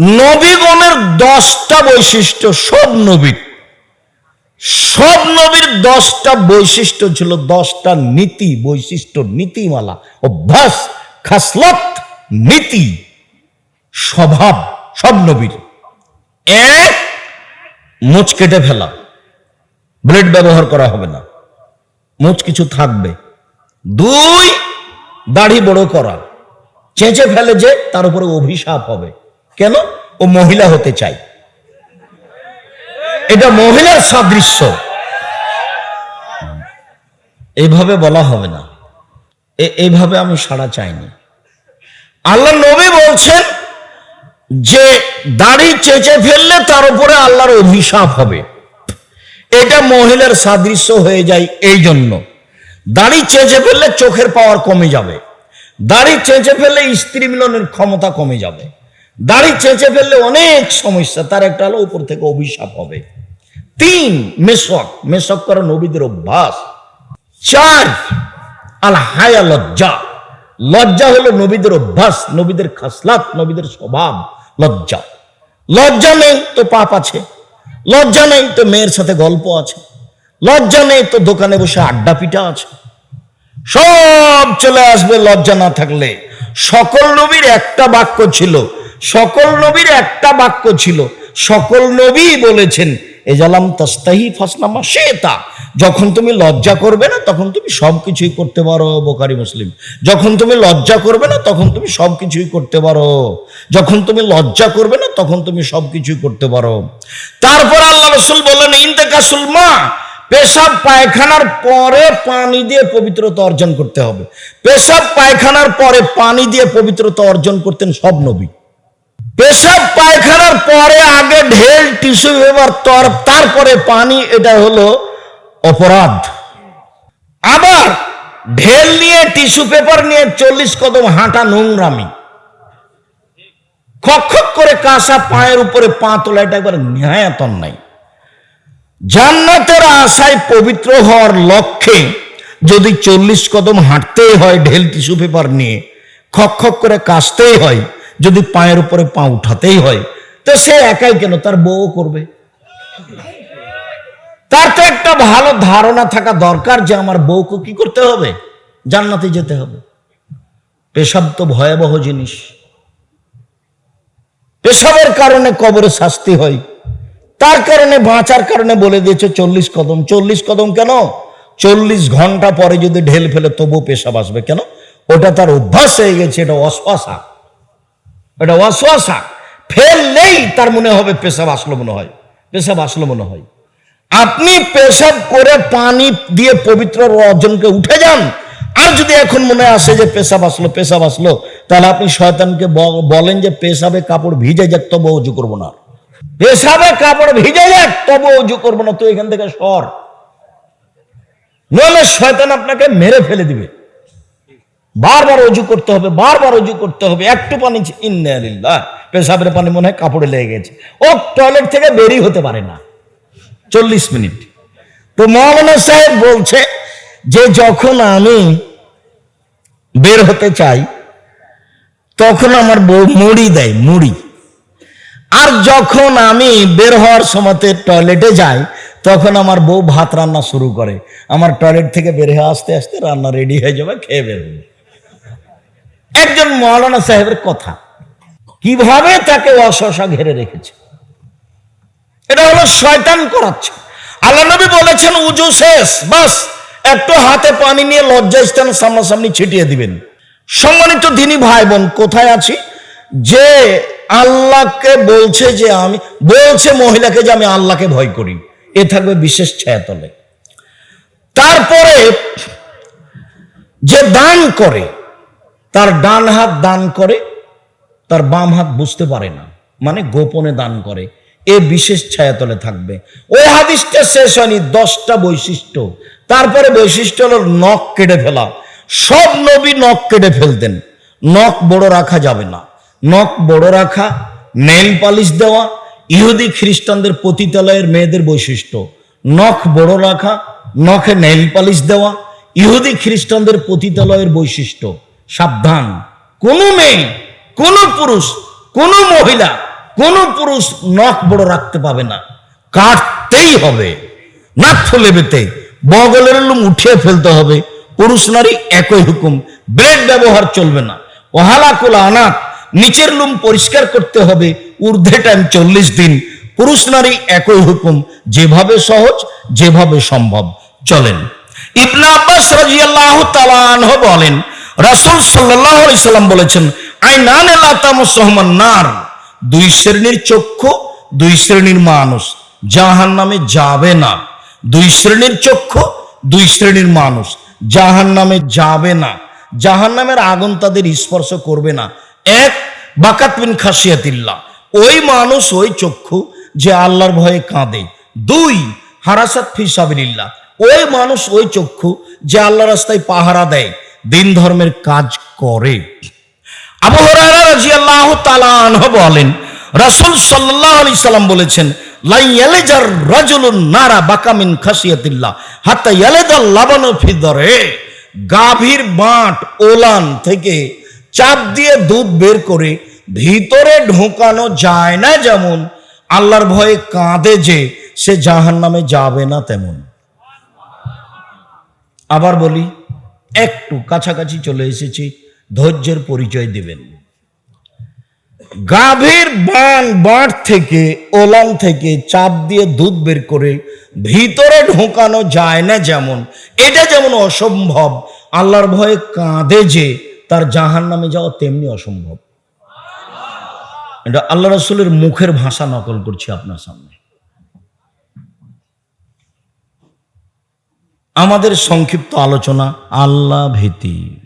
নবীগণের দশটা বৈশিষ্ট্য সব নবীর। সব নবীর দশটা বৈশিষ্ট্য ছিল দশটা নীতি, বৈশিষ্ট্য নীতিমালা, অভ্যাস, খাসলত, নীতি, স্বভাব, সব নবীর। এক, মুচ কেটে ফেলা। ব্লেড ব্যবহার করা হবে না। মুচ কিছু থাকবে। দুই, দাড়ি বড় করা। চেঁচে ফেলে যে তার উপরে অভিশাপ হবে। কেন? ও মহিলা হতে চাই এটা মহিলার সাদৃশ্য। এইভাবে বলা হবে না। এইভাবে আমি সাড়া চাইনি। আল্লাহ নবী বলছেন যে, দাড়ি চেঁচে ফেললে তার উপরে আল্লাহর অভিশাপ হবে। এটা মহিলার সাদৃশ্য হয়ে যায় এই জন্য। দাড়ি চেঁচে ফেললে চোখের পাওয়ার কমে যাবে। দাড়ি চেঁচে ফেললে স্ত্রী মিলনের ক্ষমতা কমে যাবে। দাড়ি চেঁচে ফেললে অনেক সমস্যা। তার একটা হলো উপর থেকে অভিশাপ হবে। তিন, মেশক। মেশক করা নবীদের অভ্যাস। চার, আল হায়া লজ্জা। লজ্জা হলো নবীদের অভ্যাস, নবীদের খাসলাত, নবীদের স্বভাব, লজ্জা। লজ্জা নেই তো পাপ আছে। লজ্জা নেই তো মেয়ের সাথে গল্প আছে। লজ্জা নেই তো দোকানে বসে আড্ডা পিঠা আছে। সব চলে আসবে লজ্জা না থাকলে। সকল নবীর একটা বাক্য ছিল সকল নবীর একটা বাক্য ছিল, সকল নবী বলেছেন, এজালাম তাস্তাহি ফাসলামা শেতা যখন তুমি লজ্জা করবে না, তখন তুমি সব কিছুই করতে পারো, বোকারি মুসলিম। যখন তুমি লজ্জা করবে না, তখন তুমি সব কিছুই করতে পারো। যখন তুমি লজ্জা করবে না, তখন তুমি সব কিছুই করতে পারো। তারপর আল্লাহ রসুল বললেন, ইন্তেকাসুল মা, পেশাব পায়খানার পরে পানি দিয়ে পবিত্রতা অর্জন করতে হবে। পেশাব পায়খানার পরে পানি দিয়ে পবিত্রতা অর্জন করতেন সব নবী। পেশাব পায়খানার পরে আগে ঢেল, টিস্যু পেপার তর, তারপরে পানি, এটা হলো অপরাধ। আবার ঢেল নিয়ে, টিস্যু পেপার নিয়ে চল্লিশ কদম হাঁটা নোংরামি। খক করে কাঁসা পায়ের উপরে পা তোলা, এটা একবার ন্যায়াতন নাই। জান্নাতের আশায় পবিত্র হওয়ার লক্ষ্যে যদি চল্লিশ কদম হাঁটতেই হয়, ঢেল, টিস্যু পেপার নিয়ে খক করে কাশতেই হয় যদি পায়ের উপরে পা উঠাতেই হয়, তো সে একাই কেন? তার বউ করবে। তার তো একটা ভালো ধারণা থাকা দরকার যে আমার বউকে কি করতে হবে? জান্নাতে যেতে হবে। পেশাব তো ভয়াবহ জিনিস। পেশাবের কারণে কবরে শাস্তি হয়। তার কারণে বাঁচার কারণে বলে দিয়েছে, চল্লিশ কদম। চল্লিশ কদম কেন? চল্লিশ ঘণ্টা পরে যদি ঢেল ফেলে তবু পেশাব আসবে। কেন? ওটা তার অভ্যাস হয়ে গেছে, এটা অশ্বাসা। এটা অশ্বাসা ফেললেই তার মনে হবে পেশাব আসলো মনে হয়। পেশাব আসলো মনে হয়। আপনি পেশাব করে পানি দিয়ে পবিত্র অর্জনকে উঠে যান। আর যদি এখন মনে আসে যে পেশাব আসলো পেশাব আসলো, তাহলে আপনি শয়তানকে বলেন যে পেশাবে কাপড় ভিজে যাক, তবু উজু করব না। পেশাবে কাপড় ভিজে যাক, তবু উজু করব না। তুই এখান থেকে সর। নইলে শয়তান আপনাকে মেরে ফেলে দিবে। বারবার অজু করতে হবে, বারবার অজু করতে হবে। একটু পানি ইন্নালিল্লাহ পেশাবের পানি মনে হয় কাপড়ে লেগে গেছে। ও টয়লেট থেকে বেরিয়ে হতে পারে না। চল্লিশ মিনিট। তো মৌলানা সাহেব বলছে যে যখন আমি বের হতে চাই, তখন আমার বউ মুড়ি দেয়, মুড়ি। আর যখন আমি বের হওয়ার সময়তে টয়লেটে যাই, তখন আমার বউ ভাত রান্না শুরু করে। আমার টয়লেট থেকে বের হয়ে আসতে আসতে রান্না রেডি হয়ে যাবে, খেয়ে বের হব। একজন মৌলানা সাহেবের কথা। কীভাবে তাকে অশসা ঘেরে রেখেছে? এটা হলো শয়তান করাচ্ছে আল্লাহ নবী বলেছেন, উজু শেষ, বাস, একটু হাতে পানি নিয়ে লজ্জা স্থান সামনাসামনি ছিটিয়ে দিবেন। সম্মানিত দিনী ভাই বোন কোথায় আছি? যে আল্লাহকে বলছে যে আমি বলছে মহিলাকে যে আমি আল্লাহকে ভয় করি। এ থাকবে বিশেষ ছায়াতলে। তারপরে যে দান করে তার ডান হাত দান করে, তার বাম হাত বুঝতে পারে না মানে গোপনে দান করে, এ বিশেষ ছায়াতলে থাকবে। ওই হাদিসটা শেষ হয়নি, দশটা বৈশিষ্ট্য। তারপরে বৈশিষ্ট্য হলো নখ কেটে ফেলা। সব নবী নখ কেটে ফেলতেন। নখ বড় রাখা যাবে না। নখ বড় রাখা, নেল পালিশ দেওয়া, ইহুদি খ্রিস্টানদের পতিতালয়ের মেয়েদের বৈশিষ্ট্য। নখ বড় রাখা, নখে নেল পালিশ দেওয়া, ইহুদি খ্রিস্টানদের পতিতালয়ের বৈশিষ্ট্য। সাবধান। কোনো মেয়ে, কোনো পুরুষ, কোনো মহিলা, কোন পুরুষ নখ বড় রাখতে পাবে না। কাটতেই হবে। নাক ফুলে বেতে। বগলের লুম উঠিয়ে ফেলতে হবে। পুরুষ নারী একই হুকুম। ব্লেড ব্যবহার চলবে না। ওহালাকুল আনাত। নিচের লুম পরিষ্কার করতে হবে। ঊর্ধ্বে টাইম চল্লিশ দিন। পুরুষ নারী একই হুকুম। যেভাবে সহজ, যেভাবে সম্ভব। চলেন। ইবনা আব্বাস রাজিয়াল্লাহ তালাহ বলেন রাসূল সাল্লাম বলেছেন, আইনান নার। দুই শ্রেণির চক্ষু, দুই শ্রেণির মানুষ। জাহান নামে যাবে না। দুই শ্রেণির চক্ষু, দুই শ্রেণির মানুষ। জাহান নামে যাবে না। জাহান নামের আগুন তাদের স্পর্শ করবে না। এক, বাকাত বিন খাসিয়াতিল্লাহ ওই মানুষ, ওই চক্ষু যে আল্লাহর ভয়ে কাঁদে। দুই, হারাসাত ফিসাবিল্লাহ ওই মানুষ, ওই চক্ষু যে আল্লাহ রাস্তায় পাহারা দেয়। দিন ধর্মের কাজ করে। আবু বলেন, রাসূল সাল্লাম বলেছেন গাভীর বাঁট ওলান থেকে চাপ দিয়ে দুধ বের করে ভিতরে ঢোকানো যায় না যেমন, আল্লাহর ভয়ে কাঁদে যে সে জাহান্নামে যাবে না তেমন। আবার বলি একটু কাছাকাছি চলে এসেছি, ধৈর্যের পরিচয় দিবেন। গাভীর বান বাঁট থেকে, ওলান থেকে চাপ দিয়ে দুধ বের করে ভিতরে ঢোকানো যায় না যেমন, এটা যেমন অসম্ভব। আল্লাহর ভয়ে কাঁদে যে, তার জাহান নামে যাওয়া তেমনি অসম্ভব। এটা আল্লাহ রসুলের মুখের ভাষা নকল করছি আপনার সামনে। আমাদের সংক্ষিপ্ত আলোচনা আল্লাহ ভীতি।